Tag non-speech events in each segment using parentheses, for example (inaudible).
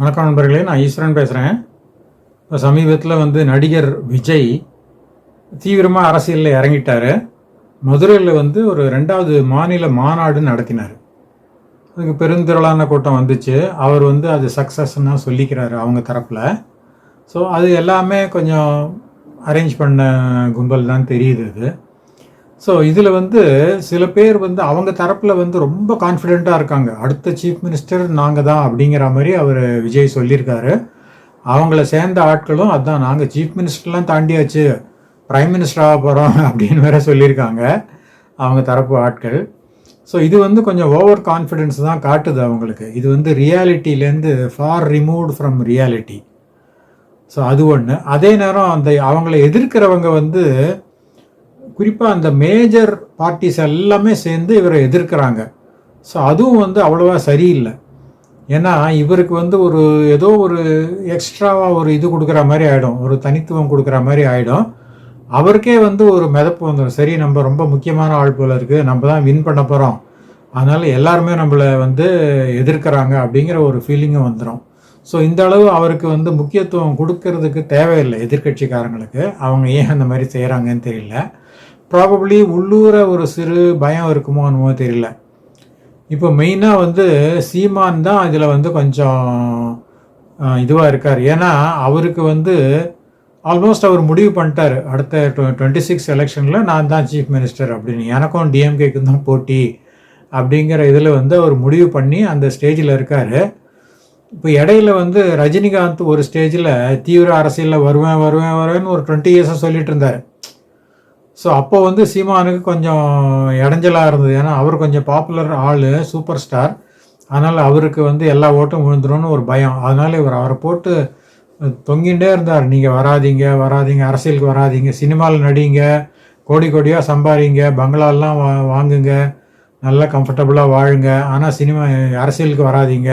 வணக்கம் நண்பர்களே நான் ஈஸ்வரன் பேசுகிறேன் இப்போ சமீபத்தில் வந்து நடிகர் விஜய் தீவிரமாக அரசியலில் இறங்கிட்டார். மதுரையில் வந்து ஒரு ரெண்டாவது மாநில மாநாடு நடத்தினார். அதுக்கு பெருந்திரளான கூட்டம் வந்துச்சு. அவர் வந்து அது சக்ஸஸ்ன்னு சொல்லிக்கிறாரு அவங்க தரப்பில். ஸோ அது எல்லாமே கொஞ்சம் அரேஞ்ச் பண்ண கும்பல் தான் தெரியுது அது. ஸோ இதில் வந்து சில பேர் வந்து அவங்க தரப்பில் வந்து ரொம்ப கான்ஃபிடெண்ட்டாக இருக்காங்க. அடுத்த சீஃப் மினிஸ்டர் நாங்கள் தான் அப்படிங்கிற மாதிரி அவர் விஜய் சொல்லியிருக்காரு. அவங்கள சேர்ந்த ஆட்களும் அதுதான் நாங்கள் சீஃப் மினிஸ்டர்லாம் தாண்டியாச்சு. பிரைம் மினிஸ்டராக போகிறோம் அப்படின்னு வேற சொல்லியிருக்காங்க அவங்க தரப்பு ஆட்கள். ஸோ இது வந்து கொஞ்சம் ஓவர் கான்ஃபிடென்ஸ் தான் காட்டுது அவங்களுக்கு. இது வந்து ரியாலிட்டிலேருந்து far removed from reality so அது ஒன்று அதே நேரம் அந்த அவங்கள எதிர்க்கிறவங்க வந்து குறிப்பாக அந்த மேஜர் பார்ட்டிஸ் எல்லாமே சேர்ந்து இவரை எதிர்க்கிறாங்க. ஸோ அதுவும் வந்து அவ்வளோவா சரியில்லை. ஏன்னா இவருக்கு வந்து ஒரு ஏதோ ஒரு எக்ஸ்ட்ராவாக ஒரு இது கொடுக்குற மாதிரி ஆகிடும் ஒரு தனித்துவம் கொடுக்குற மாதிரி ஆகிடும் அவருக்கே வந்து ஒரு மிதப்பு வந்துடும் சரி நம்ம ரொம்ப முக்கியமான ஆள் போல இருக்குது நம்ம தான் வின் பண்ண போகிறோம் அதனால் எல்லாருமே நம்மளை வந்து எதிர்க்கிறாங்க அப்படிங்கிற ஒரு ஃபீலிங்கும் வந்துடும் ஸோ இந்த அளவு அவருக்கு வந்து முக்கியத்துவம் கொடுக்கறதுக்கு தேவையில்லை எதிர்க்கட்சிக்காரங்களுக்கு. அவங்க ஏன் அந்த மாதிரி செய்கிறாங்கன்னு தெரியல. ப்ராபப்ளி உள்ளூர ஒரு சிறு பயம் இருக்குமோ என்னமோ தெரியல. இப்போ மெயினாக வந்து சீமான் தான் இதில் வந்து கொஞ்சம் இதுவாக இருக்கார். ஏன்னா அவருக்கு வந்து ஆல்மோஸ்ட் அவர் முடிவு பண்ணிட்டார். அடுத்த டுவெண்ட்டி சிக்ஸ் எலெக்ஷனில் நான் தான் சீஃப் மினிஸ்டர் அப்படின்னு. எனக்கும் டிஎம்கேக்கு தான் போட்டி அப்படிங்கிற இதில் வந்து அவர் முடிவு பண்ணி அந்த ஸ்டேஜில் இருக்கார். இப்போ இடையில வந்து ரஜினிகாந்த் ஒரு ஸ்டேஜில் தீவிர அரசியலில் வருவேன் வருவேன் வருவேன்னு ஒரு டுவெண்ட்டி இயர்ஸாக சொல்லிட்டு இருந்தார். ஸோ அப்போ வந்து சீமானுக்கு கொஞ்சம் இடைஞ்சலாக இருந்தது. ஏன்னா அவர் கொஞ்சம் பாப்புலர் ஆள் சூப்பர் ஸ்டார் அதனால் அவருக்கு வந்து எல்லா ஓட்டும் விழுந்துரும்னு ஒரு பயம். அதனால் இவர் அவரை போட்டு தொங்கிகிட்டே இருந்தார். நீங்கள் வராதீங்க வராதீங்க அரசியலுக்கு வராதீங்க சினிமாவில் நடிங்க கோடி கோடியாக சம்பாதிங்க பங்களாலாம் வா வாங்குங்க நல்லா கம்ஃபர்டபுளாக வாழுங்க ஆனால் சினிமா அரசியலுக்கு வராதீங்க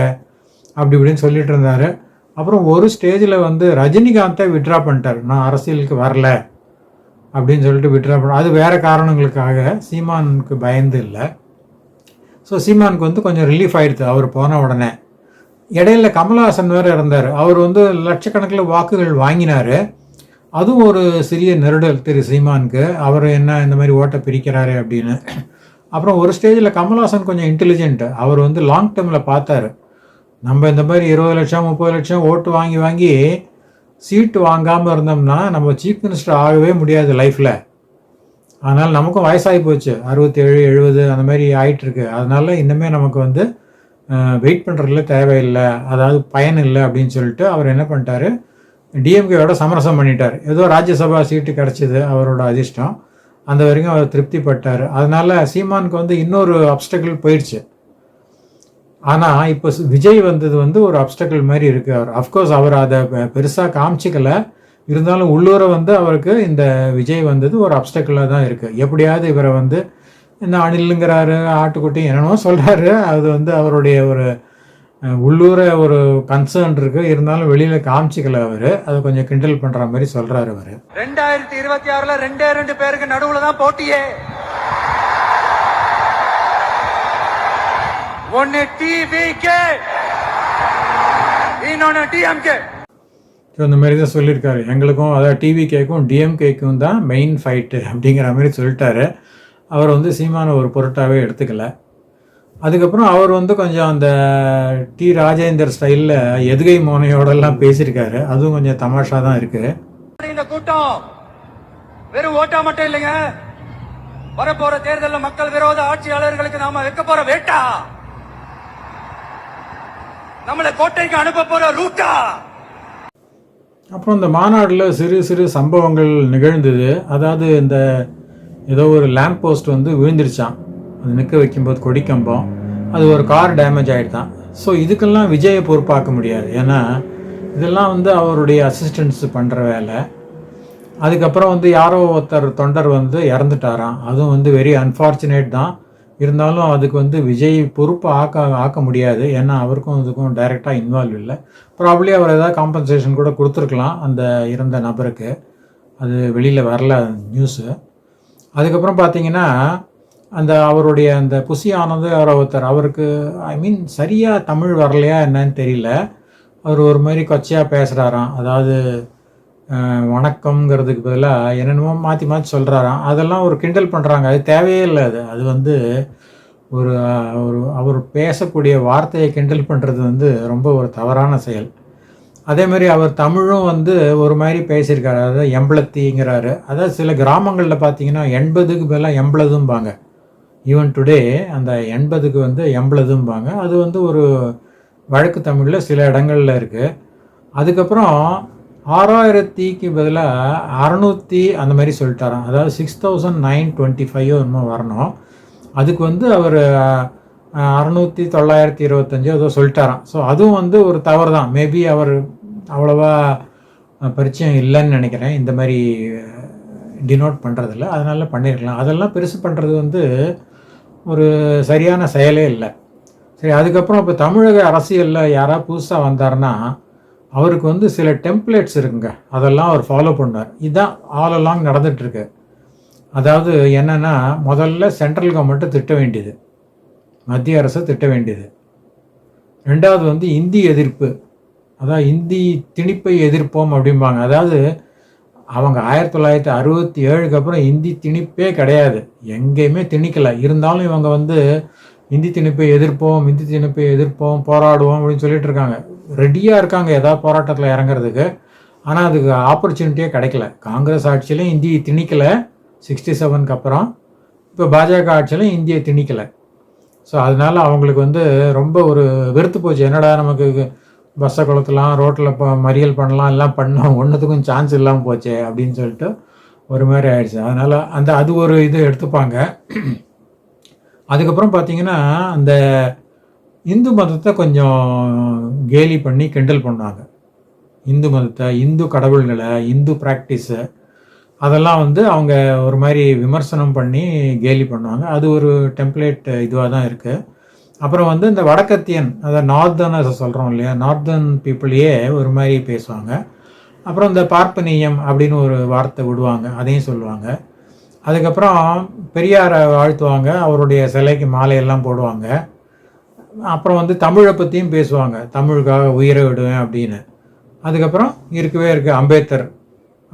அப்படி இப்படின்னு சொல்லிட்டு இருந்தார். அப்புறம் ஒரு ஸ்டேஜில் வந்து ரஜினிகாந்தை விட்ரா பண்ணிட்டார். நான் அரசியலுக்கு வரல. அப்படின்னு சொல்லிட்டு விட்ரா பண்ண அது வேறு காரணங்களுக்காக சீமானுக்கு பயந்து இல்லை. ஸோ சீமானுக்கு வந்து கொஞ்சம் ரிலீஃப் ஆயிடுது. அவர் போன உடனே. இடையில கமலஹாசன் வேறு இருந்தார் அவர் வந்து லட்சக்கணக்கில் வாக்குகள் வாங்கினார். அதுவும் ஒரு சிறிய நெருடல் திரு சீமானுக்கு. அவர் என்ன இந்த மாதிரி ஓட்டை பிரிக்கிறாரு அப்படின்னு. அப்புறம் ஒரு ஸ்டேஜில் கமல்ஹாசன் கொஞ்சம் இன்டெலிஜென்ட்டு அவர் வந்து லாங் டேர்மில் பார்த்தாரு. நம்ம இந்த மாதிரி இருபது லட்சம் முப்பது லட்சம் ஓட்டு வாங்கி வாங்கி சீட்டு வாங்காமல் இருந்தோம்னா நம்ம சீஃப் மினிஸ்டர் ஆகவே முடியாது லைஃப்பில் அதனால் நமக்கும் வயசாகி போச்சு. அறுபத்தேழு எழுபது அந்த மாதிரி ஆயிட்டுருக்கு. அதனால் இன்னுமே நமக்கு வந்து வெயிட் பண்ணுறதுல தேவையில்லை. அதாவது பயன் இல்லை அப்படின்னு சொல்லிட்டு அவர் என்ன பண்ணிட்டாரு? டிஎம்கேயோட சமரசம் பண்ணிட்டார். ஏதோ ராஜ்யசபா சீட்டு கிடச்சிது அவரோட அதிர்ஷ்டம். அந்த வரைக்கும் அவர் திருப்திப்பட்டார். அதனால் சீமானுக்கு வந்து இன்னொரு அப்டக்கிள் போயிடுச்சு. ஆனால் இப்போ விஜய் வந்தது வந்து ஒரு அப்டக்கிள் மாதிரி இருக்குது அவர் அஃப்கோர்ஸ் அவர் அதை பெருசாக காமிச்சிக்கல. இருந்தாலும் உள்ளூர வந்து அவருக்கு இந்த விஜய் வந்தது ஒரு அப்டக்கிளாக தான் இருக்குது எப்படியாவது இவரை வந்து இந்த அணிலுங்கிறாரு ஆட்டுக்குட்டி என்னென்னோ சொல்கிறாரு அது வந்து அவருடைய ஒரு உள்ளூர ஒரு கன்சர்ன் இருக்கு. இருந்தாலும் வெளியில காமிச்சிக்கல அவரு. அதை கொஞ்சம் கிண்டல் பண்ற மாதிரி சொல்றாரு அவரு. ரெண்டாயிரத்தி இருபத்தி ஆறுல ரெண்டே ரெண்டு பேருக்கு நடுவுல தான் போட்டியே. ஒன்னு டிவிகே இன்னொன்னு டிஎம்கே ஸோ இந்த மாதிரி தான் சொல்லியிருக்காரு. எங்களுக்கும் அதாவது டிவி கேக்கும் டிஎம்கேக்கும் தான் மெயின் ஃபைட்டு அப்படிங்கிற மாதிரி சொல்லிட்டாரு. அவர் வந்து சீமான ஒரு பொருட்டாகவே எடுத்துக்கல. அதுக்கப்புறம் அவர் வந்து கொஞ்சம் அந்த டி ராஜேந்தர் ஸ்டைலில் எதுகை மோனையோடெல்லாம் பேசியிருக்காரு. அதுவும் கொஞ்சம் தமாஷா தான் இருக்குது இந்த கூட்டம் வெறும் ஓட்டா மட்டும் இல்லைங்க. வரப்போற தேர்தலில் மக்கள் விரோத ஆட்சியாளர்களுக்கு நாம வைக்க போற வேட்டா. நம்மளை கோட்டைக்கு அனுப்ப போற ரூட்டா. அப்புறம் இந்த மாநாட்டில் சிறு சிறு சம்பவங்கள் நிகழ்ந்தது. அதாவது இந்த ஏதோ ஒரு லேம்ப் போஸ்ட் வந்து விழுந்துருச்சான் அது நிற்க வைக்கும்போது கொடிக்கம்பம். அது ஒரு கார் டேமேஜ் ஆகிடுதான் ஸோ இதுக்கெல்லாம் விஜயை பொறுப்பாக்க முடியாது. ஏன்னா இதெல்லாம் வந்து அவருடைய அசிஸ்டன்ஸ் பண்ணுற வேலை. அதுக்கப்புறம் வந்து யாரோ ஒருத்தர் தொண்டர் வந்து இறந்துட்டாராம். அதுவும் வந்து வெரி அன்ஃபார்ச்சுனேட் தான். இருந்தாலும் அதுக்கு வந்து விஜய் பொறுப்பு ஆக்க ஆக்க முடியாது. ஏன்னா அவருக்கும் அதுக்கும் டைரெக்டாக இன்வால்வ் இல்லை. ப்ராப்ளி அவர் ஏதாவது காம்பன்சேஷன் கூட கொடுத்துருக்கலாம் அந்த இறந்த நபருக்கு. அது வெளியில் வரல நியூஸு அதுக்கப்புறம் பார்த்தீங்கன்னா அந்த அவருடைய அந்த புசி ஆனந்த் அவர் ஒருத்தர் அவருக்கு ஐ மீன் சரியாக தமிழ் வரலையா என்னன்னு தெரியல. அவர் ஒரு மாதிரி கொச்சையாக பேசுகிறாராம் அதாவது வணக்கம்ங்கிறதுக்கு பதிலாக என்னென்னமோ மாற்றி மாற்றி சொல்கிறாராம் அதெல்லாம் ஒரு கிண்டல் பண்ணுறாங்க அது தேவையே இல்லை அது. அது வந்து ஒரு ஒரு அவர் பேசக்கூடிய வார்த்தையை கிண்டல் பண்ணுறது வந்து ரொம்ப ஒரு தவறான செயல். அதே மாதிரி அவர் தமிழும் வந்து ஒரு மாதிரி பேசியிருக்காரு. அதாவது எம்பளத்திங்கிறாரு அதாவது சில கிராமங்களில் பார்த்தீங்கன்னா எண்பதுக்கு பதிலாக எம்பளதும்பாங்க ஈவன் டுடே அந்த எண்பதுக்கு வந்து எம்பளதும்பாங்க அது வந்து ஒரு வழக்கு தமிழில் சில இடங்களில் இருக்குது அதுக்கப்புறம் ஆறாயிரத்திக்கு பதிலாக அறநூற்றி அந்த மாதிரி சொல்லிட்டாராம். அதாவது சிக்ஸ் தௌசண்ட் நைன் டுவெண்ட்டி ஃபைவோ என்னமோ வரணும். அதுக்கு வந்து அவர் அறநூற்றி தொள்ளாயிரத்தி இருபத்தஞ்சோ ஏதோ சொல்லிட்டாராம். ஸோ அதுவும் வந்து ஒரு தவறு தான் மேபி அவர் அவ்வளோவா பரிச்சயம் இல்லைன்னு நினைக்கிறேன். இந்த மாதிரி டினோட் பண்ணுறதில்ல அதனால பண்ணியிருக்கலாம் அதெல்லாம் பெருசு பண்ணுறது வந்து ஒரு சரியான செயலே இல்லை. சரி அதுக்கப்புறம் இப்போ தமிழக அரசியலில் யாராவது புதுசாக வந்தாருன்னா அவருக்கு வந்து சில டெம்ப்ளேட்ஸ் இருக்குங்க. அதெல்லாம் அவர் ஃபாலோ பண்ணார். இதுதான் ஆல் அலாங் நடந்துகிட்ருக்கு அதாவது என்னென்னா முதல்ல சென்ட்ரல் கவர்மெண்ட்டை திட்ட வேண்டியது. மத்திய அரசை திட்ட வேண்டியது. ரெண்டாவது வந்து இந்தி எதிர்ப்பு. அதான் இந்தி திணிப்பை எதிர்ப்போம் அப்படிம்பாங்க. அதாவது அவங்க ஆயிரத்தி தொள்ளாயிரத்தி அறுபத்தி ஏழுக்கு அப்புறம் இந்தி திணிப்பே கிடையாது. எங்கேயுமே திணிக்கலை. இருந்தாலும் இவங்க வந்து இந்தி திணிப்பை எதிர்ப்போம் இந்தி திணிப்பை எதிர்ப்போம் போராடுவோம் அப்படின்னு சொல்லிட்டு இருக்காங்க. ரெடியாக இருக்காங்க ஏதாவது போராட்டத்தில் இறங்குறதுக்கு. ஆனால் அதுக்கு ஆப்பர்ச்சுனிட்டியே கிடைக்கல. காங்கிரஸ் ஆட்சியிலையும் இந்தியை திணிக்கலை. சிக்ஸ்டி செவனுக்கு அப்புறம் இப்போ பாஜக ஆட்சியிலையும் இந்தியை திணிக்கலை. ஸோ அதனால அவங்களுக்கு வந்து ரொம்ப ஒரு வெறுத்து போச்சு. என்னடா நமக்கு பஸ்ஸை கொளுத்தலாம் ரோட்டில் இப்போ மறியல் பண்ணலாம் எல்லாம் பண்ணோம். ஒன்றுத்துக்கும் சான்ஸ் இல்லாமல் போச்சே அப்படின்னு சொல்லிட்டு ஒரு மாதிரி ஆயிடுச்சு. அதனால் அந்த அது ஒரு இது எடுத்துப்பாங்க. அதுக்கப்புறம் பார்த்தீங்கன்னா அந்த இந்து மதத்தை கொஞ்சம் கேலி பண்ணி கிண்டல் பண்ணாங்க. இந்து மதத்தை இந்து கடவுள்களை இந்து ப்ராக்டிஸை அதெல்லாம் வந்து அவங்க ஒரு மாதிரி விமர்சனம் பண்ணி கேலி பண்ணுவாங்க அது ஒரு டெம்ப்ளேட் இதுவாக தான் இருக்குது அப்புறம் வந்து இந்த வடக்கத்தியன் அதை நார்தர்னஸ் சொல்கிறோம் இல்லையா நார்தர்ன் பீப்புளையே ஒரு மாதிரி பேசுவாங்க. அப்புறம் இந்த பார்ப்பனியம் அப்படின்னு ஒரு வார்த்தை விடுவாங்க அதையும் சொல்லுவாங்க. அதுக்கப்புறம் பெரியாரை வாழ்த்துவாங்க அவருடைய சிலைக்கு மாலையெல்லாம் போடுவாங்க. அப்புறம் வந்து தமிழை பற்றியும் பேசுவாங்க தமிழுக்காக உயிரை விடுவேன் அப்படின்னு. அதுக்கப்புறம் இருக்கவே இருக்குது அம்பேத்கர்.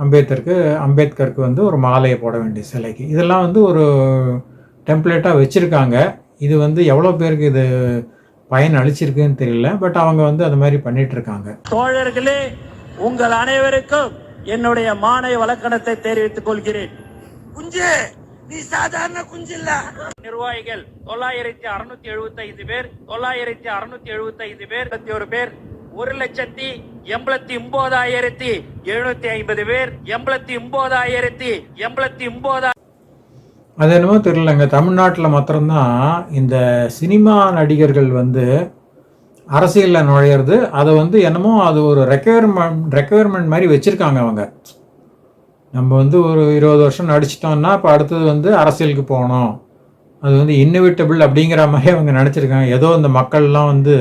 அம்பேத்கருக்கு அம்பேத்கருக்கு வந்து ஒரு மாலையை போட வேண்டிய சிலைக்கு. இதெல்லாம் வந்து ஒரு டெம்ப்ளேட்டாக வச்சுருக்காங்க. இது வந்து எவ்வளோ பேருக்கு இது பயன் அளிச்சிருக்குன்னு தெரியல. பட் அவங்க வந்து அது மாதிரி பண்ணிட்டு இருக்காங்க. தோழர்களே உங்கள் அனைவருக்கும் என்னுடைய மானை வழக்கணத்தை தெரிவித்துக் கொள்கிறேன். குஞ்சு. நீ சாதாரண குஞ்சு இல்ல நிர்வாகிகள் தொள்ளாயிரத்தி அறுநூத்தி எழுபத்தி ஐந்து பேர் தொள்ளாயிரத்தி அறுநூத்தி எழுபத்தி ஐந்து பேர் இருபத்தி ஒரு பேர் ஒரு லட்சத்தி எண்பத்தி ஒன்பதாயிரத்தி எழுநூத்தி ஐம்பது பேர் எண்பத்தி ஒன்பதாயிரத்தி எண்பத்தி ஒன்பதாயிரத்தி அது என்னமோ தெரியலங்க. தமிழ்நாட்டில் மாத்திரம்தான் இந்த சினிமா நடிகர்கள் வந்து அரசியலில் நுழையிறது. அதை வந்து என்னமோ அது ஒரு ரெக்குயர்மெண்ட் ரெக்குயர்மெண்ட் மாதிரி வச்சுருக்காங்க அவங்க. நம்ம வந்து ஒரு இருபது வருஷம் நடிச்சிட்டோம்னா இப்போ அடுத்தது வந்து அரசியலுக்கு போகணும். அது வந்து இன்னவிட்டபிள் அப்படிங்கிற மாதிரி அவங்க நினச்சிருக்காங்க. ஏதோ இந்த மக்கள்லாம் வந்து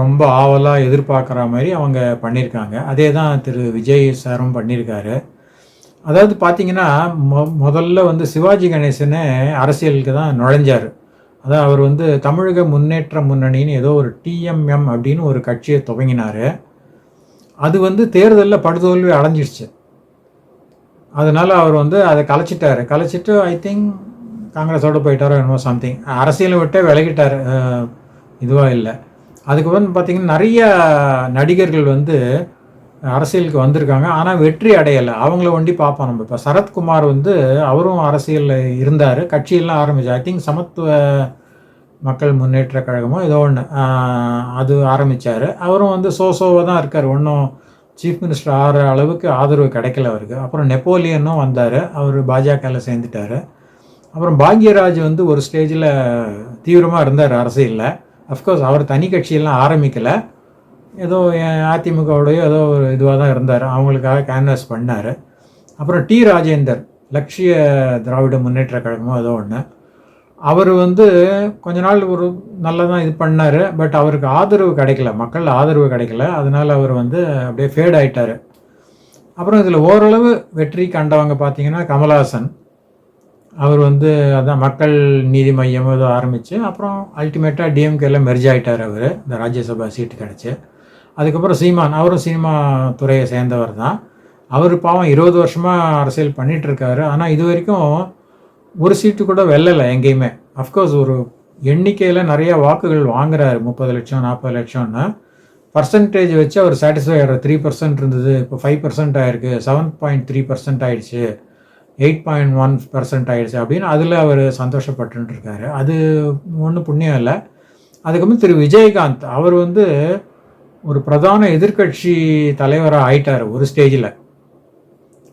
ரொம்ப ஆவலாக எதிர்பார்க்குற மாதிரி அவங்க பண்ணியிருக்காங்க. அதே தான் திரு விஜய் சாரும் பண்ணியிருக்காரு. அதாவது பார்த்தீங்கன்னா மொ முதல்ல வந்து சிவாஜி கணேசனே அரசியலுக்கு தான் நுழைஞ்சார். அதான் அவர் வந்து தமிழக முன்னேற்ற முன்னணின்னு ஏதோ ஒரு டிஎம்எம் அப்படின்னு ஒரு கட்சியை துவங்கினார். அது வந்து தேர்தலில் படுதோல்வி அடைஞ்சிடுச்சு அதனால் அவர் வந்து அதை கலைச்சிட்டார். கலைச்சிட்டு ஐ திங்க் காங்கிரஸோட போயிட்டாரோ என்னமோ சம்திங் அரசியலை விட்டே விலகிட்டார். இதுவாக இல்லை. அதுக்கப்புறம் பார்த்திங்கன்னா நிறைய நடிகர்கள் வந்து அரசியலுக்கு வந்திருக்காங்க. ஆனால் வெற்றி அடையலை. அவங்கள ஒண்டி பார்ப்போம் நம்ம. இப்போ சரத்குமார் வந்து அவரும் அரசியலில் இருந்தார். கட்சியெல்லாம் ஆரம்பிச்சு ஐ திங்க் சமத்துவ மக்கள் முன்னேற்ற கழகமோ ஏதோ ஒன்று அது ஆரம்பித்தார் அவரும் வந்து சோசோவாக தான் இருக்கார். ஒன்றும் சீஃப் மினிஸ்டர் ஆகிற அளவுக்கு ஆதரவு கிடைக்கல அவருக்கு. அப்புறம் நெப்போலியனும் வந்தார். அவர் பாஜகவில் சேர்ந்துட்டார். அப்புறம் பாக்யராஜ் வந்து ஒரு ஸ்டேஜில் தீவிரமாக இருந்தார் அரசியலில். அஃப்கோர்ஸ் அவர் தனி கட்சியெல்லாம் ஆரம்பிக்கலை. ஏதோ அதிமுகவுடைய ஏதோ ஒரு இதுவாக தான் இருந்தார். அவங்களுக்காக கேன்வாஸ் பண்ணார். அப்புறம் டி ராஜேந்தர் லட்சிய திராவிட முன்னேற்ற கழகமோ ஏதோ ஒன்று அவர் வந்து கொஞ்ச நாள் ஒரு நல்லா தான் இது பண்ணார் பட் அவருக்கு ஆதரவு கிடைக்கல மக்கள் ஆதரவு கிடைக்கல. அதனால் அவர் வந்து அப்படியே ஃபேட் ஆகிட்டார் அப்புறம் இதில் ஓரளவு வெற்றி கண்டவங்க பார்த்தீங்கன்னா கமலஹாசன். அவர் வந்து அதான் மக்கள் நீதி மையம் ஏதோ ஆரம்பித்து அப்புறம் அல்டிமேட்டாக டிஎம்கேல மெர்ஜ் ஆகிட்டார் அவர் இந்த ராஜ்யசபா சீட்டு கிடச்சி. அதுக்கப்புறம் சீமான் அவரும் சினிமா துறையை சேர்ந்தவர் தான். அவர் பாவம் இருபது வருஷமாக அரசியல் பண்ணிகிட்ருக்காரு ஆனால் இது வரைக்கும் ஒரு சீட்டு கூட வெல்லலை எங்கேயுமே. அஃப்கோர்ஸ் ஒரு எண்ணிக்கையில் நிறைய வாக்குகள் வாங்குறாரு. முப்பது லட்சம் நாற்பது லட்சம்னு. பர்சன்டேஜ் வச்சு அவர் சாட்டிஸ்ஃபை ஆகிற த்ரீ பர்சன்ட் இருந்தது இப்போ ஃபைவ் பர்சன்ட் ஆயிருக்கு. செவன் பாயிண்ட் த்ரீ பர்சன்ட் ஆயிடுச்சு. எயிட் பாயிண்ட் ஒன் பர்சன்ட் ஆயிடுச்சு அப்படின்னு அதில் அவர் சந்தோஷப்பட்டுட்டு இருக்காரு. அது ஒன்றும் புண்ணியம் இல்லை. அதுக்கப்புறம் திரு விஜயகாந்த் அவர் வந்து ஒரு பிரதான எதிர்க்கட்சி தலைவராக ஆயிட்டார் ஒரு ஸ்டேஜில்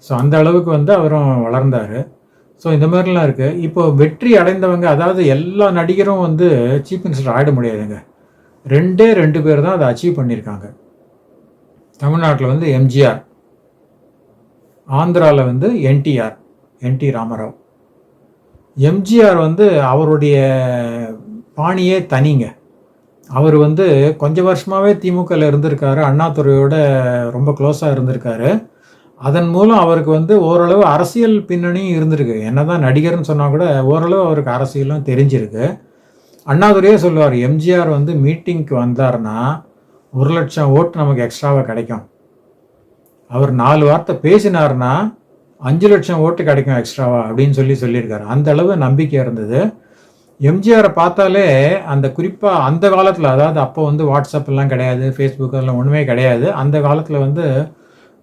ஸோ அந்த அளவுக்கு வந்து அவரும் வளர்ந்தார். ஸோ இந்த மாதிரிலாம் இருக்குது இப்போ வெற்றி அடைந்தவங்க அதாவது எல்லா நடிகரும் வந்து சீஃப் மினிஸ்டர் ஆகிட முடியாதுங்க. ரெண்டே ரெண்டு பேர் தான் அதை அச்சீவ் பண்ணியிருக்காங்க. தமிழ்நாட்டில் வந்து எம்ஜிஆர் ஆந்திராவில் வந்து என்டிஆர் என்டி ராமராவ். எம்ஜிஆர் வந்து அவருடைய பாணியே தனிங்க. அவர் வந்து கொஞ்ச வருஷமாகவே திமுகவில் இருந்திருக்காரு. அண்ணாதுறையோட ரொம்ப க்ளோஸாக இருந்திருக்காரு. அதன் மூலம் அவருக்கு வந்து ஓரளவு அரசியல் பின்னணியும் இருந்திருக்கு. என்னதான் நடிகர்னு சொன்னால் கூட ஓரளவு அவருக்கு அரசியலும் தெரிஞ்சிருக்கு. அண்ணாதுரையே சொல்லுவார் எம்ஜிஆர் வந்து மீட்டிங்க்கு வந்தார்னா ஒரு லட்சம் ஓட்டு நமக்கு எக்ஸ்ட்ராவாக கிடைக்கும். அவர் நாலு வார்த்தை பேசினார்னா அஞ்சு லட்சம் ஓட்டு கிடைக்கும் எக்ஸ்ட்ராவா அப்படின்னு சொல்லி சொல்லியிருக்காரு. அந்த அளவு நம்பிக்கை இருந்தது. எம்ஜிஆரை பார்த்தாலே அந்த குறிப்பாக அந்த காலத்தில் அதாவது அப்போ வந்து வாட்ஸ்அப்லாம் கிடையாது ஃபேஸ்புக் அதெல்லாம் ஒன்றுமே கிடையாது. அந்த காலத்தில் வந்து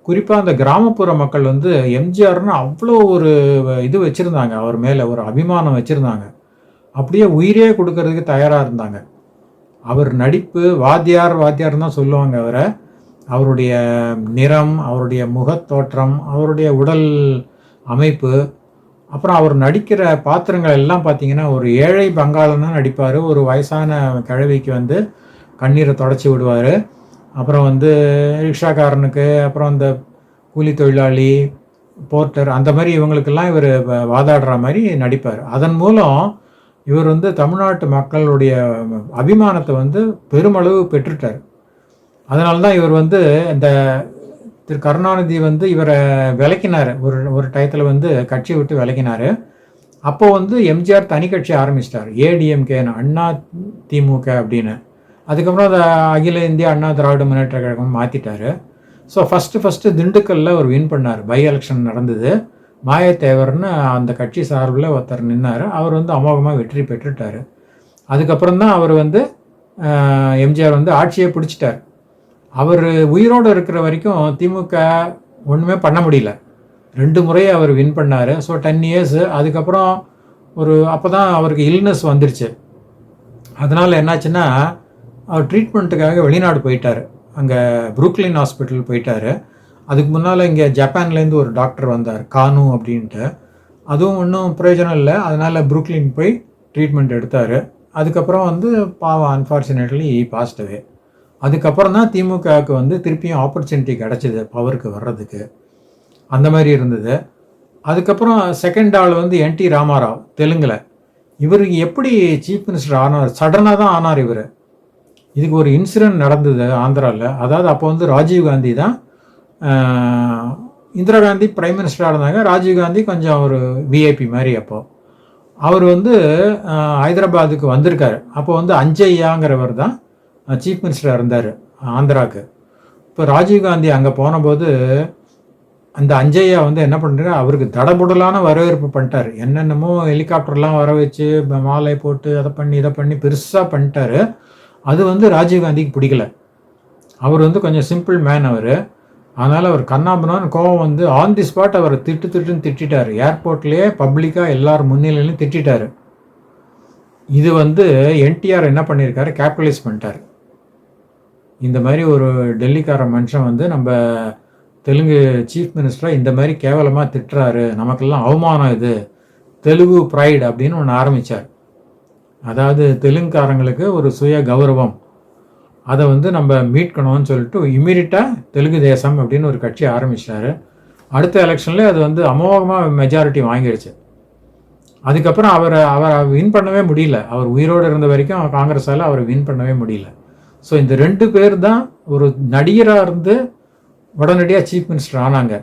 குறிப்பாக அந்த கிராமப்புற மக்கள் வந்து எம்ஜிஆர்னு அவ்வளோ ஒரு இது வச்சுருந்தாங்க. அவர் மேலே ஒரு அபிமானம் வச்சுருந்தாங்க. அப்படியே உயிரே கொடுக்கறதுக்கு தயாராக இருந்தாங்க. அவர் நடிப்பு வாத்தியார் வாத்தியார் தான் சொல்லுவாங்க அவரை. அவருடைய நிறம் அவருடைய முகத்தோற்றம் அவருடைய உடல் அமைப்பு அப்புறம் அவர் நடிக்கிற பாத்திரங்கள் எல்லாம் பார்த்தீங்கன்னா ஒரு ஏழை பங்காளனாக நடிப்பார். ஒரு வயசான கிழவிக்கு வந்து கண்ணீரை தொடச்சி விடுவார். அப்புறம் வந்து ரிக்ஷாக்காரனுக்கு அப்புறம் இந்த கூலி தொழிலாளி போர்ட்டர் அந்த மாதிரி இவங்களுக்கெல்லாம் இவர் வாதாடுற மாதிரி நடிப்பார். அதன் மூலம் இவர் வந்து தமிழ்நாட்டு மக்களுடைய அபிமானத்தை வந்து பெருமளவு பெற்றுட்டார். அதனால தான் இவர் வந்து இந்த திரு கருணாநிதி வந்து இவரை விலக்கினார். ஒரு ஒரு டயத்தில் வந்து கட்சியை விட்டு விலக்கினார். அப்போது வந்து எம்ஜிஆர் தனி கட்சி ஆரம்பிச்சிட்டார். ஏடிஎம்கேன்னு அண்ணா திமுக அப்படின்னு. அதுக்கப்புறம் அதை அகில இந்திய அண்ணா திராவிட முன்னேற்ற கழகம் மாற்றிட்டாரு ஸோ ஃபஸ்ட்டு ஃபஸ்ட்டு திண்டுக்கல்லில் அவர் வின் பண்ணார். பை எலெக்ஷன் நடந்தது. மாயத்தேவர்னு அந்த கட்சி சார்பில் ஒருத்தர் நின்னார். அவர் வந்து அமோகமாக வெற்றி பெற்றுட்டார். அதுக்கப்புறம் தான் அவர் வந்து எம்ஜிஆர் வந்து ஆட்சியை பிடிச்சிட்டார். அவர் உயிரோடு இருக்கிற வரைக்கும் திமுக ஒன்றுமே பண்ண முடியல. ரெண்டு முறை அவர் வின் பண்ணார். ஸோ டென் இயர்ஸ் அதுக்கப்புறம் ஒரு அப்போ தான் அவருக்கு இல்னஸ் வந்துருச்சு. அதனால் என்னாச்சுன்னா அவர் ட்ரீட்மெண்ட்டுக்காக வெளிநாடு போயிட்டார். அங்கே புரூக்லின் ஹாஸ்பிட்டல் போயிட்டார். அதுக்கு முன்னால் இங்கே ஜப்பான்லேருந்து ஒரு டாக்டர் வந்தார் கானு அப்படின்ட்டு. அதுவும் ஒன்றும் பிரயோஜனம் இல்லை. அதனால் புரூக்லின் போய் ட்ரீட்மெண்ட் எடுத்தார். அதுக்கப்புறம் வந்து பாவம் அன்ஃபார்ச்சுனேட்லி பாசிட்டிவே அதுக்கப்புறம் தான் திமுகவுக்கு வந்து திருப்பியும் ஆப்பர்ச்சுனிட்டி கிடச்சிது பவருக்கு வர்றதுக்கு. அந்த மாதிரி இருந்தது. அதுக்கப்புறம் செகண்ட் ஆள் வந்து என்டி ராமாராவ் தெலுங்கில். இவருக்கு எப்படி சீஃப் மினிஸ்டர் ஆனார்? சடனாக தான் ஆனார் இவர். இதுக்கு ஒரு இன்சிடென்ட் நடந்தது ஆந்திராவில் அதாவது அப்போ வந்து ராஜீவ் காந்தி தான் இந்திரா காந்தி பிரைம் மினிஸ்டராக இருந்தாங்க. ராஜீவ் காந்தி கொஞ்சம் ஒரு விஐபி மாதிரி அப்போது அவர் வந்து ஹைதராபாத்துக்கு வந்திருக்காரு. அப்போ வந்து அஞ்சையாங்கிறவர் தான் சீஃப் மினிஸ்டராக இருந்தார் ஆந்திராவுக்கு இப்போ ராஜீவ் காந்தி அங்கே போனபோது அந்த அஞ்சையா வந்து என்ன பண்ணுறாரு அவருக்கு தடபுடலான வரவேற்பு பண்ணிட்டார். என்னென்னமோ ஹெலிகாப்டர்லாம் வர வச்சு மாலை போட்டு அதை பண்ணி இதை பண்ணி பெருசாக பண்ணிட்டாரு. அது வந்து ராஜீவ் காந்திக்கு பிடிக்கல. அவர் வந்து கொஞ்சம் சிம்பிள் மேன் அவர். அதனால் அவர் கண்ணாபுனான்னு கோவம் வந்து ஆன் தி ஸ்பாட் அவரை திட்டு திட்டுன்னு திட்டார் ஏர்போர்ட்லேயே பப்ளிக்காக எல்லார் முன்னிலையிலும் திட்டிட்டாரு. இது வந்து என்டிஆர் என்ன பண்ணியிருக்காரு கேபிட்டலைஸ் பண்ணிட்டார். இந்த மாதிரி ஒரு டெல்லிக்கார மனுஷன் வந்து நம்ம தெலுங்கு சீஃப் மினிஸ்டரை இந்த மாதிரி கேவலமாக திட்டுறாரு. நமக்கெல்லாம் அவமானம் இது. தெலுங்கு ப்ரைட் அப்படின்னு ஒன்று ஆரம்பித்தார் அதாவது தெலுங்குக்காரங்களுக்கு ஒரு சுய கௌரவம். அதை வந்து நம்ம மீட்கணும்னு சொல்லிட்டு இமீடியட்டாக தெலுங்கு தேசம் அப்படின்னு ஒரு கட்சி ஆரம்பிச்சிட்டாரு. அடுத்த எலெக்ஷனில் அது வந்து அமோகமாக மெஜாரிட்டி வாங்கிடுச்சு அதுக்கப்புறம் அவரை அவரை வின் பண்ணவே முடியல. அவர் உயிரோடு இருந்த வரைக்கும் காங்கிரஸால் அவரை வின் பண்ணவே முடியல. ஸோ இந்த ரெண்டு பேர் தான் ஒரு நடிகராக இருந்து உடனடியாக சீஃப் மினிஸ்டர் ஆனாங்க.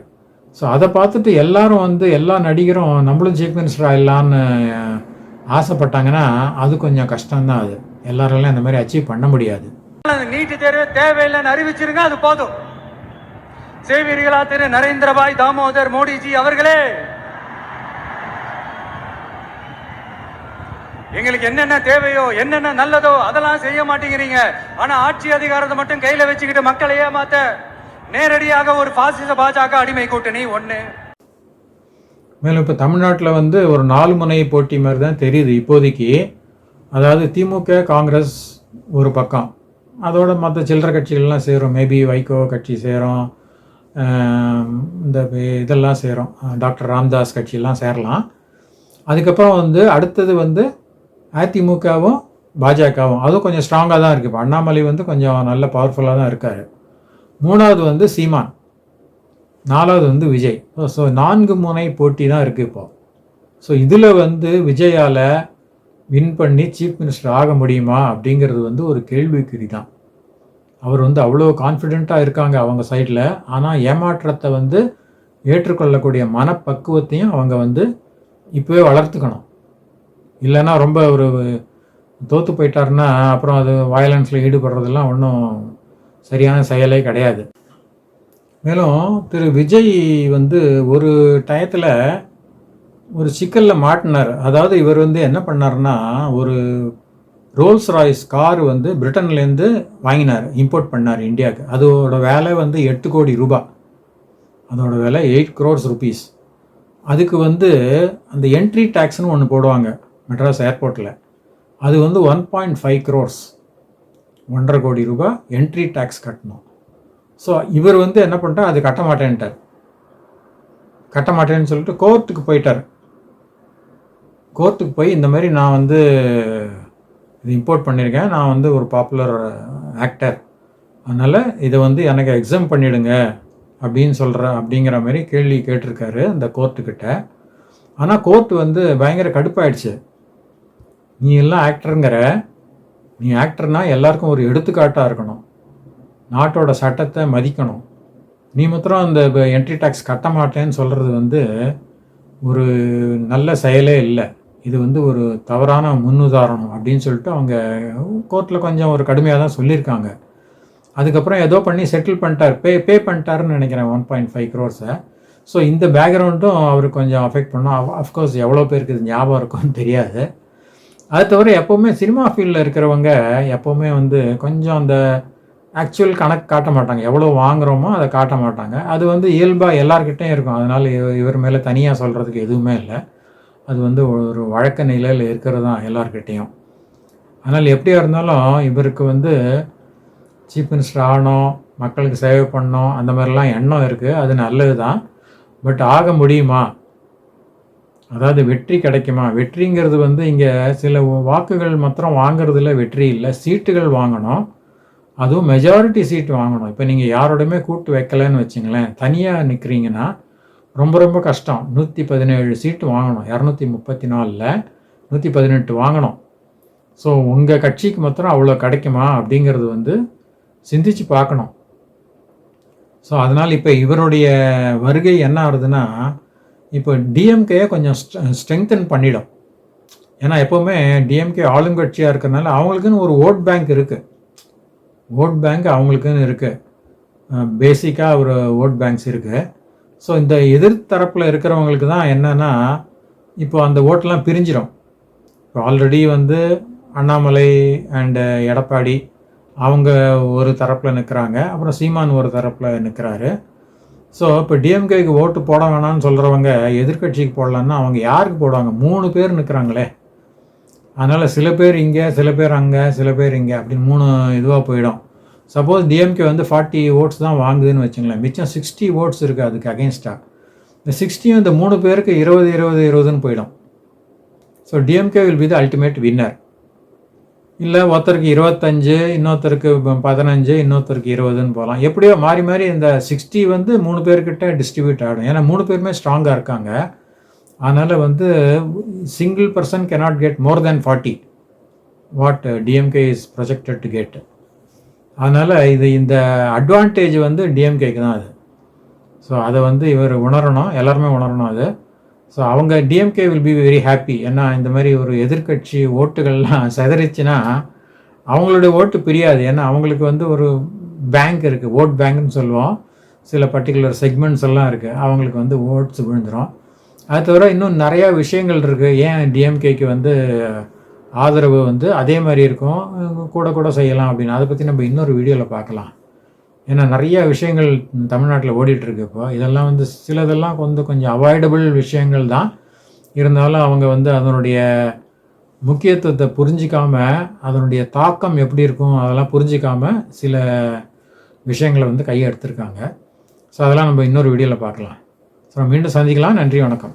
ஸோ அதை பார்த்துட்டு எல்லாரும் வந்து எல்லா நடிகரும் நம்மளும் சீஃப் மினிஸ்டர் ஆகலான்னு ஆசைப்பட்டாங்கன்னா அது கொஞ்சம் கஷ்டம்தான் அது. எல்லாராலையும் அந்த மாதிரி அச்சீவ் பண்ண முடியாது. நீட்டு தேர்வு தேவையில்லைன்னு அறிவிச்சிருங்க அது போதும். செய்வீர்களா திரு நரேந்திரபாய் தாமோதர் மோடிஜி அவர்களே. எங்களுக்கு என்னென்ன தேவையோ என்னென்ன நல்லதோ அதெல்லாம் செய்ய மாட்டேங்கிறீங்க. ஆனா ஆட்சி அதிகாரத்தை மட்டும் கையில வச்சுக்கிட்டு மக்களை ஏமாத்த நேரடியாக ஒரு பாசிச பாஜக அடிமை கூட்டணி ஒன்று மேலும் இப்போ தமிழ்நாட்டில் வந்து ஒரு நாலு முனை போட்டி மாதிரி தான் தெரியுது இப்போதைக்கு. அதாவது திமுக காங்கிரஸ் ஒரு பக்கம். அதோட மற்ற சில்லற கட்சிகள்லாம் சேரும். மேபி வைகோ கட்சி சேரும். இந்த இதெல்லாம் சேரும். டாக்டர் ராம்தாஸ் கட்சியெல்லாம் சேரலாம். அதுக்கப்புறம் வந்து அடுத்தது வந்து அதிமுகவும் பாஜகவும். அதுவும் கொஞ்சம் ஸ்ட்ராங்காக தான் இருக்குது இப்போ அண்ணாமலை வந்து கொஞ்சம் நல்ல பவர்ஃபுல்லாக தான் இருக்கார். மூணாவது வந்து சீமான். நாலாவது வந்து விஜய். ஸோ நான்கு முனை போட்டி தான் இருக்குது இப்போ. ஸோ இதில் வந்து விஜயால் வின் பண்ணி சீஃப் மினிஸ்டர் ஆக முடியுமா அப்படிங்கிறது வந்து ஒரு கேள்விக்குறி தான். அவர் வந்து அவ்வளோ கான்ஃபிடெண்ட்டாக இருக்காங்க அவங்க சைடில் ஆனால் ஏமாற்றத்தை வந்து ஏற்றுக்கொள்ளக்கூடிய மனப்பக்குவத்தையும் அவங்க வந்து இப்போவே வளர்த்துக்கணும். இல்லைன்னா ரொம்ப ஒரு தோற்று போயிட்டாருன்னா அப்புறம் அது வயலன்ஸில் ஈடுபடுறதெல்லாம் ஒன்றும் சரியான செயலே கிடையாது. மேலும் திரு விஜய் வந்து ஒரு டயத்தில் ஒரு சிக்கலில் மாட்டினார். அதாவது இவர் வந்து என்ன பண்ணாருன்னா ஒரு ரோல்ஸ் ராய்ஸ் கார் வந்து பிரிட்டன்லேருந்து வாங்கினார் இம்போர்ட் பண்ணார் இந்தியாவுக்கு. அதோட விலை வந்து எட்டு கோடி ரூபாய் அதோட விலை எயிட் க்ரோர்ஸ் ருபீஸ் அதுக்கு வந்து அந்த என்ட்ரி டேக்ஸ்னு ஒன்று போடுவாங்க மெட்ராஸ் ஏர்போர்ட்டில் அது வந்து ஒன் பாயிண்ட் ஃபைவ் க்ரோர்ஸ் ஒன்றரை கோடி ரூபாய் என்ட்ரி டேக்ஸ் கட்டணும். ஸோ இவர் வந்து என்ன பண்ணிட்டார்? அது கட்ட மாட்டேன்ட்டார். கட்ட மாட்டேன்னு சொல்லிட்டு கோர்ட்டுக்கு போயிட்டார். கோர்ட்டுக்கு போய் இந்த மாதிரி நான் வந்து இது இம்போர்ட் பண்ணியிருக்கேன். நான் வந்து ஒரு பாப்புலர் ஆக்டர் அதனால் இதை வந்து எனக்கு எக்ஸாம் பண்ணிவிடுங்க அப்படின்னு சொல்கிற அப்படிங்கிற மாதிரி கேள்வி கேட்டிருக்காரு அந்த கோர்ட்டுக்கிட்ட. ஆனால் கோர்ட் வந்து பயங்கர கடுப்பாயிடுச்சு. நீ எல்லாம் ஆக்டருங்கிற நீ ஆக்டர்னால் எல்லாருக்கும் ஒரு எடுத்துக்காட்டாக இருக்கணும். நாட்டோட சட்டத்தை மதிக்கணும். நீ மாத்திரம் அந்த என்ட்ரி டேக்ஸ் கட்ட மாட்டேன்னு சொல்கிறது வந்து ஒரு நல்ல செயலே இல்லை. இது வந்து ஒரு தவறான முன்னுதாரணம் அப்படின்னு சொல்லிட்டு அவங்க கோர்ட்டில் கொஞ்சம் ஒரு கடுமையாக தான் சொல்லியிருக்காங்க. அதுக்கப்புறம் ஏதோ பண்ணி செட்டில் பண்ணிட்டார். பே பே பண்ணிட்டாருன்னு நினைக்கிறேன் ஒன் பாயிண்ட் ஃபைவ் க்ரோர்ஸை ஸோ இந்த பேக்ரவுண்டும் அவருக்கு கொஞ்சம் அஃபெக்ட் பண்ணும் அஃப்கோர்ஸ் எவ்வளோ பேருக்கு இது ஞாபகம் இருக்கும்னு தெரியாது. அது தவிர எப்போவுமே சினிமா ஃபீல்டில் இருக்கிறவங்க எப்போவுமே வந்து கொஞ்சம் அந்த ஆக்சுவல் கணக்கு காட்ட மாட்டாங்க. எவ்வளோ வாங்குறோமோ அதை காட்ட மாட்டாங்க. அது வந்து இயல்பாக எல்லார்கிட்டையும் இருக்கும். அதனால் இவர் மேலே தனியாக சொல்கிறதுக்கு எதுவுமே இல்லை. அது வந்து ஒரு வழக்க நிலையில் இருக்கிறது தான் எல்லார்கிட்டேயும். அதனால் எப்படியா இருந்தாலும் இவருக்கு வந்து சீஃப் மினிஸ்டர் ஆகணும் மக்களுக்கு சேவை பண்ணணும் அந்த மாதிரிலாம் எண்ணம் இருக்குது அது நல்லது தான் பட் ஆக முடியுமா? அதாவது வெற்றி கிடைக்குமா? வெற்றிங்கிறது வந்து இங்கே சில வாக்குகள் மாத்திரம் வாங்குறதுல வெற்றி இல்லை. சீட்டுகள் வாங்கணும். அதுவும் மெஜாரிட்டி சீட் வாங்கணும். இப்போ நீங்கள் யாரோடையுமே கூட்டு வைக்கலைன்னு வச்சுங்களேன் தனியாக நிற்கிறீங்கன்னா ரொம்ப ரொம்ப கஷ்டம். நூற்றி பதினேழு சீட்டு வாங்கணும். இரநூத்தி முப்பத்தி நாலில் நூற்றி பதினெட்டு வாங்கணும். ஸோ உங்கள் கட்சிக்கு மாத்திரம் அவ்வளோ கிடைக்குமா அப்படிங்கிறது வந்து சிந்திச்சு பார்க்கணும். ஸோ அதனால் இப்போ இவருடைய வருகை என்ன ஆகுதுன்னா இப்போ டிஎம்கேயை கொஞ்சம் ஸ்ட்ரெங்தன் பண்ணிடும். ஏன்னா எப்போவுமே டிஎம்கே ஆளுங்கட்சியாக இருக்கிறனால அவங்களுக்குன்னு ஒரு ஓட் பேங்க் இருக்குது ஓட் பேங்க் அவங்களுக்குன்னு இருக்குது பேசிக்காக ஒரு ஓட் பேங்க்ஸ் இருக்குது ஸோ இந்த எதிர்த்தரப்பில் இருக்கிறவங்களுக்கு தான் என்னென்னா இப்போ அந்த ஓட்டெலாம் பிரிஞ்சிடும் இப்போ ஆல்ரெடி வந்து அண்ணாமலை அண்டு எடப்பாடி அவங்க ஒரு தரப்பில் நிற்கிறாங்க அப்புறம் சீமான் ஒரு தரப்பில் நிற்கிறாரு ஸோ இப்போ டிஎம்கேக்கு ஓட்டு போட வேணாம்னு சொல்கிறவங்க எதிர்க்கட்சிக்கு போடலான்னா அவங்க யாருக்கு போடுவாங்க? மூணு பேர் நிற்கிறாங்களே அதனால் சில பேர் இங்கே சில பேர் அங்கே சில பேர் இங்கே அப்படின்னு மூணு இதுவாக போயிடும். சப்போஸ் டிஎம்கே வந்து ஃபார்ட்டி ஓட்ஸ் தான் வாங்குதுன்னு வச்சுங்களேன். மிச்சம் சிக்ஸ்டி ஓட்ஸ் இருக்குது அதுக்கு அகேன்ஸ்டாக இந்த சிக்ஸ்டியும் இந்த மூணு பேருக்கு இருபது இருபது இருபதுன்னு போயிடும். So DMK will be the ultimate winner இல்லை ஒருத்தருக்கு இருபத்தஞ்சு இன்னொருத்தருக்கு பதினஞ்சு இன்னொருத்தருக்கு இருபதுன்னு போகலாம். எப்படியோ மாறி மாறி இந்த சிக்ஸ்டி வந்து மூணு பேர்கிட்ட டிஸ்ட்ரிபியூட் ஆகிடும் ஏன்னா மூணு பேருமே ஸ்ட்ராங்காக இருக்காங்க. அதனால் வந்து single person cannot get more than forty what DMK is projected to get அதனால் இது இந்த அட்வான்டேஜ் வந்து டிஎம்கேக்கு தான் அது. ஸோ அதை வந்து இவர் உணரணும் எல்லாருமே உணரணும் அது. ஸோ அவங்க DMK will be very happy ஏன்னா இந்த மாதிரி ஒரு எதிர்க்கட்சி ஓட்டுகள்லாம் (laughs) செதறிச்சுன்னா அவங்களுடைய ஓட்டு பிரியாது. ஏன்னா அவங்களுக்கு வந்து ஒரு பேங்க் இருக்குது ஓட் பேங்க்னு சொல்லுவோம். சில பர்டிகுலர் செக்மெண்ட்ஸ் எல்லாம் இருக்குது அவங்களுக்கு வந்து ஓட்ஸ் விழுந்துடும் அது தவிர இன்னும் நிறையா விஷயங்கள் இருக்குது ஏன் டிஎம்கேக்கு வந்து ஆதரவு வந்து அதே மாதிரி இருக்கும். கூட கூட செய்யலாம் அப்படின்னு. அதை பற்றி நம்ம இன்னொரு வீடியோவில் பார்க்கலாம். ஏன்னா நிறையா விஷயங்கள் தமிழ்நாட்டில் ஓடிட்டுருக்கு இப்போ. இதெல்லாம் வந்து சிலதெல்லாம் வந்து கொஞ்சம் அவாய்டபுள் விஷயங்கள் தான். இருந்தாலும் அவங்க வந்து அதனுடைய முக்கியத்துவத்தை புரிஞ்சிக்காமல் அதனுடைய தாக்கம் எப்படி இருக்கும் அதெல்லாம் புரிஞ்சிக்காமல் சில விஷயங்களை வந்து கையை எடுத்திருக்காங்க. ஸோ அதெல்லாம் நம்ம இன்னொரு வீடியோவில் பார்க்கலாம். அப்புறம் மீண்டும் சந்திக்கலாம். நன்றி வணக்கம்.